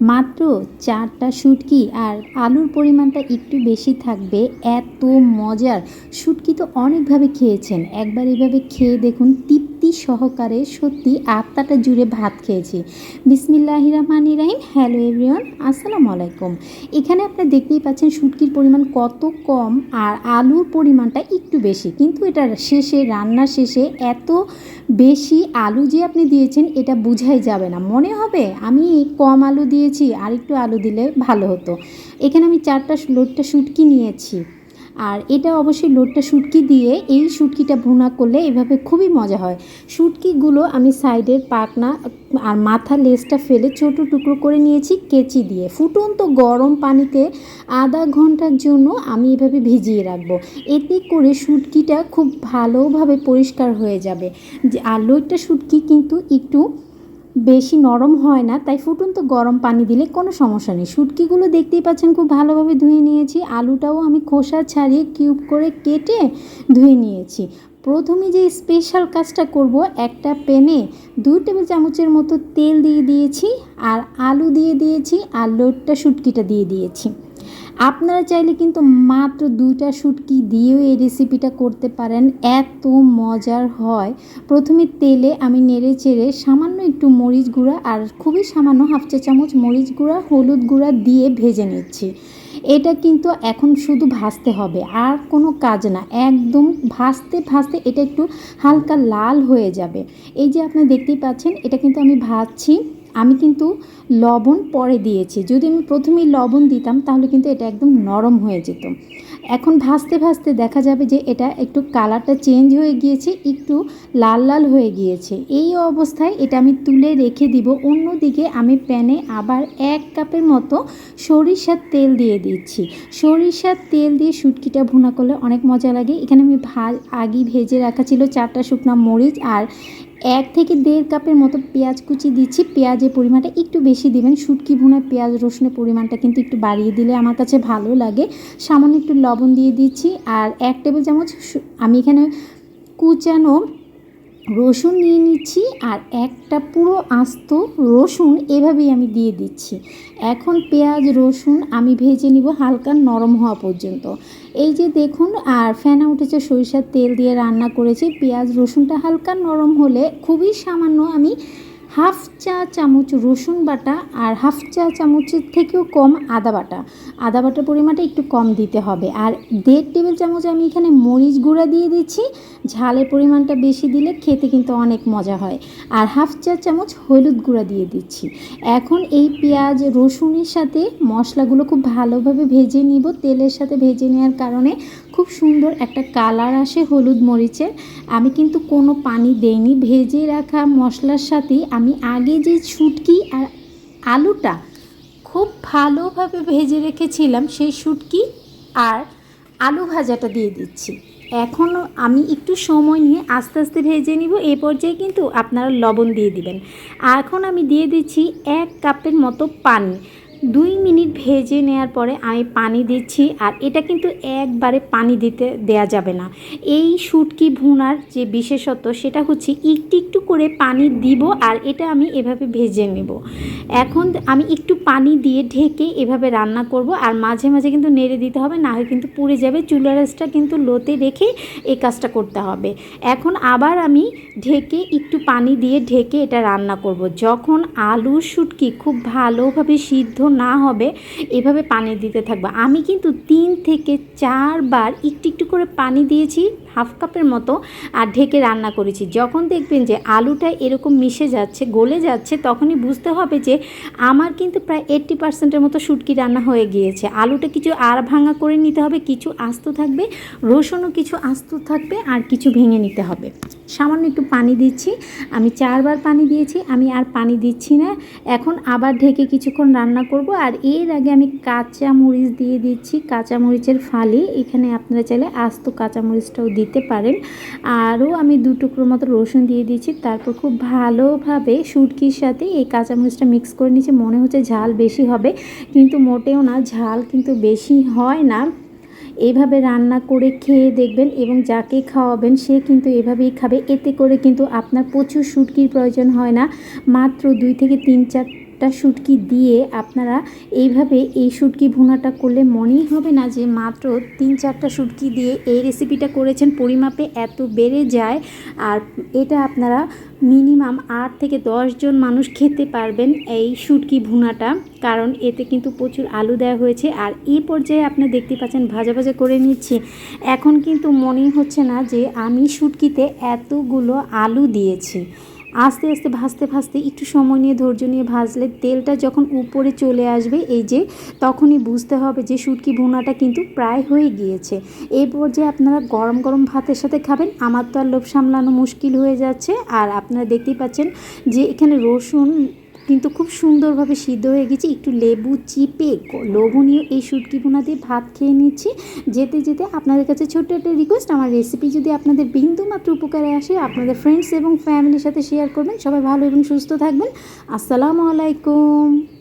মাত্র চারটা শুটকি আর আলুর পরিমাণটা একটু বেশি থাকবে, এত মজার। শুটকি তো অনেকভাবে খেয়েছেন। একবার এভাবে খেয়ে দেখুন, তৃপ্তি সহকারে সত্যি আত্মাটা জুড়ে ভাত খেয়েছি। বিসমিল্লাহ রহমান রাহিম। হ্যালো এভরিওয়ান, আসসালামু আলাইকুম। এখানে আপনারা দেখতেই পাচ্ছেন শুটকির পরিমাণ কত কম আর আলুর পরিমাণটা একটু বেশি। কিন্তু এটা শেষে, রান্নার শেষে এত বেশি আলু যে আপনি দিয়েছেন, এটা বোঝাই যাবে না। মনে হবে আমি কম আলু দিয়েছি আর একটু আলু দিলে ভালো হতো। এখানে আমি চারটা লোডটা শুটকি নিয়েছি। আর এটা অবশ্যই লোডটা শুটকি দিয়ে এই শুটকিটা ভুনা করলে এভাবে খুবই মজা হয়। শুটকিগুলো আমি সাইডের পাকনা আর মাথা লেজটা ফেলে ছোটো টুকরো করে নিয়েছি কেচি দিয়ে। ফুটন্ত গরম পানিতে আধা ঘণ্টার জন্য আমি এভাবে ভিজিয়ে রাখব। এতে করে শুটকিটা খুব ভালোভাবে পরিষ্কার হয়ে যাবে। আর লোডটা শুটকি কিন্তু একটু বেশি নরম হয় না, তাই ফুটন্ত গরম পানি দিলে কোনো সমস্যা নেই। শুটকিগুলো দেখতেই পাচ্ছেন খুব ভালোভাবে ধুয়ে নিয়েছি। আলুটাও আমি খোসা ছাড়িয়ে কিউব করে কেটে ধুয়ে নিয়েছি। প্রথমে যে স্পেশাল কাজটা করব, একটা প্যানে দুই টেবিল চামচের মতো তেল দিয়ে দিয়েছি আর আলু দিয়ে দিয়েছি আর লোটটা শুটকিটা দিয়ে দিয়েছি। আপনারা চাইলে কিন্তু মাত্র দুইটা শুটকি দিয়েও এই রেসিপিটা করতে পারেন। এত মজার হয়। প্রথমে তেলে আমি নেড়ে চেড়ে সামান্য একটু মরিচ গুঁড়া আর খুবই সামান্য হাফ চা চামচ মরিচ গুঁড়া, হলুদ গুঁড়া দিয়ে ভেজে নিচ্ছি। এটা কিন্তু এখন শুধু ভাজতে হবে, আর কোনো কাজ না। একদম ভাজতে ভাজতে এটা একটু হালকা লাল হয়ে যাবে। এই যে আপনি দেখতেই পাচ্ছেন, এটা কিন্তু আমি ভাজছি। আমি কিন্তু লবণ পরে দিয়েছি। যদি আমি প্রথমেই লবণ দিতাম, তাহলে কিন্তু এটা একদম নরম হয়ে যেত। এখন ভাজতে ভাজতে দেখা যাবে যে এটা একটু কালারটা চেঞ্জ হয়ে গিয়েছে, একটু লাল লাল হয়ে গিয়েছে। এই অবস্থায় এটা আমি তুলে রেখে দিব। অন্যদিকে আমি প্যানে আবার এক কাপের মতো সরিষার তেল দিয়ে দিচ্ছি। সরিষার তেল দিয়ে শুটকিটা ভুনা করলে অনেক মজা লাগে। এখানে আমি ভা আগি ভেজে রাখা ছিল চারটা শুকনো মরিচ আর এক থেকে দেড় কাপের মতো পেঁয়াজ কুচি দিচ্ছি। পেঁয়াজের পরিমাণটা একটু বেশি দিবেন। শুটকি ভুনে পেঁয়াজ রসুনের পরিমাণটা কিন্তু একটু বাড়িয়ে দিলে আমার কাছে ভালো লাগে। সামান্য একটু লবণ দিয়ে দিচ্ছি। আর এক টেবিল চামচ আমি এখানে কুচানো রসুন নিয়ে নিচ্ছি আর একটা পুরো আস্ত রসুন এভাবেই আমি দিয়ে দিচ্ছি। এখন পেঁয়াজ, রসুন আমি ভেজে নিব হালকা নরম হওয়া পর্যন্ত। এই যে দেখুন, আর ফেনা উঠেছে, সরিষার তেল দিয়ে রান্না করেছি। পেঁয়াজ, রসুনটা হালকা নরম হলে খুবই সামান্য আমি হাফ চা চামচ রসুন বাটা আর হাফ চা চামচের থেকেও কম আদা বাটা। আদা বাটার পরিমাণটা একটু কম দিতে হবে। আর দেড় টেবিল চামচ আমি এখানে মরিচ গুঁড়া দিয়ে দিচ্ছি। ঝালের পরিমাণটা বেশি দিলে খেতে কিন্তু অনেক মজা হয়। আর হাফ চা চামচ হলুদ গুঁড়া দিয়ে দিচ্ছি। এখন এই পেঁয়াজ, রসুনের সাথে মশলাগুলো খুব ভালোভাবে ভেজে নিব। তেলের সাথে ভেজে নেওয়ার কারণে খুব সুন্দর একটা কালার আসে হলুদ মরিচের। আমি কিন্তু কোনো পানি দেইনি, ভেজে রাখা মশলার সাথেই আমি আগে যে শুটকি আর আলুটা খুব ভালোভাবে ভেজে রেখেছিলাম, সেই শুটকি আর আলু ভাজাটা দিয়ে দিচ্ছি। এখনও আমি একটু সময় নিয়ে আস্তে আস্তে ভেজে নিব এই পর্যায়ে কিন্তু আপনারা লবণ দিয়ে দিবেন। এখন আমি দিয়ে দিচ্ছি এক কাপের মতো পানি। দুই মিনিট ভেজে নেওয়ার পরে আমি পানি দিচ্ছি আর এটা কিন্তু একবারে পানি দিতে দেয়া যাবে না। এই শুটকি ভুনার যে বিশেষত্ব সেটা হচ্ছে একটু একটু করে পানি দিব আর এটা আমি এভাবে ভেজে নেব। এখন আমি একটু পানি দিয়ে ঢেকে এভাবে রান্না করব আর মাঝে মাঝে কিন্তু নেড়ে দিতে হবে না হয় কিন্তু পুড়ে যাবে। চুলা রাসটা কিন্তু লোতে রেখে এই কাজটা করতে হবে। এখন আবার আমি ঢেকে একটু পানি দিয়ে ঢেকে এটা রান্না করব। যখন আলুর শুটকি খুব ভালোভাবে সিদ্ধ না হবে, এভাবে পানি দিতে থাকব। আমি কিন্তু তিন থেকে চারবার একটু একটু করে পানি দিয়েছি। হাফ কাপের মতো, আর ঢেকে রান্না করেছি। যখন দেখবেন যে আলুটা এরকম মিশে যাচ্ছে, গলে যাচ্ছে, তখনই বুঝতে হবে যে আমার কিন্তু প্রায় এইট্টি পার্সেন্টের মতো শুটকি রান্না হয়ে গিয়েছে। আলুটা কিছু আর ভাঙা করে নিতে হবে, কিছু আস্ত থাকবে, রসুনও কিছু আস্ত থাকবে, আর কিছু ভেঙে নিতে হবে। সামান্য একটু পানি দিচ্ছি। আমি চারবার পানি দিয়েছি, আমি আর পানি দিচ্ছি না। এখন আবার ঢেকে কিছুক্ষণ রান্না করব, আর এর আগে আমি কাঁচা মরিচ দিয়ে দিচ্ছি কাঁচা মরিচের ফালি। এখানে আপনারা চাইলে আস্ত কাঁচা মরিচটাও দিতে পারেন। আরও আমি দু টুকরো মতো রসুন দিয়ে দিয়েছি। তারপর খুব ভালোভাবে শুটকির সাথে এই কাঁচা মরিচটা মিক্স করে নিচ্ছি মনে হচ্ছে ঝাল বেশি হবে, কিন্তু মোটেও না, ঝাল কিন্তু বেশি হয় না। এভাবে রান্না করে খেয়ে দেখবেন এবং যাকে খাওয়াবেন, সে কিন্তু এভাবেই খাবে। এতে করে কিন্তু আপনার প্রচুর শুটকির প্রয়োজন হয় না। মাত্র দুই থেকে তিন চার চারটা শুটকি দিয়ে আপনারা এইভাবে এই শুটকি ভুনাটা করলে মনেই হবে না যে মাত্র তিন চারটা শুটকি দিয়ে এই রেসিপিটা করেছেন। পরিমাপে এত বেড়ে যায় আর এটা আপনারা মিনিমাম আট থেকে জন মানুষ খেতে পারবেন এই শুটকি ভুনাটা। কারণ এতে কিন্তু প্রচুর আলু দেওয়া হয়েছে আর এই পর্যায়ে আপনি দেখতে পাচ্ছেন ভাজা ভাজা করে নিচ্ছি। এখন কিন্তু মনেই হচ্ছে না যে আমি শুটকিতে এতগুলো আলু দিয়েছি। আস্তে আস্তে ভাজতে ভাজতে একটু সময় নিয়ে, ধৈর্য নিয়ে ভাজলে তেলটা যখন উপরে চলে আসবে, এই যে তখনই বুঝতে হবে যে শুটকি ভুনাটা কিন্তু প্রায় হয়ে গিয়েছে। এই পর্যায়ে আপনারা গরম গরম ভাতের সাথে খাবেন। আমার তো আর লোভ সামলানো মুশকিল হয়ে যাচ্ছে। আর আপনারা দেখতেই পাচ্ছেন যে এখানে রসুন কিন্তু খুব সুন্দরভাবে সিদ্ধ হয়ে গেছে। একটু লেবু চিপে লোভনীয় এই শুটকি ভুনা দিয়ে ভাত খেয়ে নিচ্ছি। যেতে যেতে আপনাদের কাছে ছোট্ট একটা রিকোয়েস্ট আমার রেসিপি যদি আপনাদের বিন্দুমাত্র উপকারে আসে, আপনাদের ফ্রেন্ডস এবং ফ্যামিলির সাথে শেয়ার করবেন। সবাই ভালো এবং সুস্থ থাকবেন। আসসালামু আলাইকুম।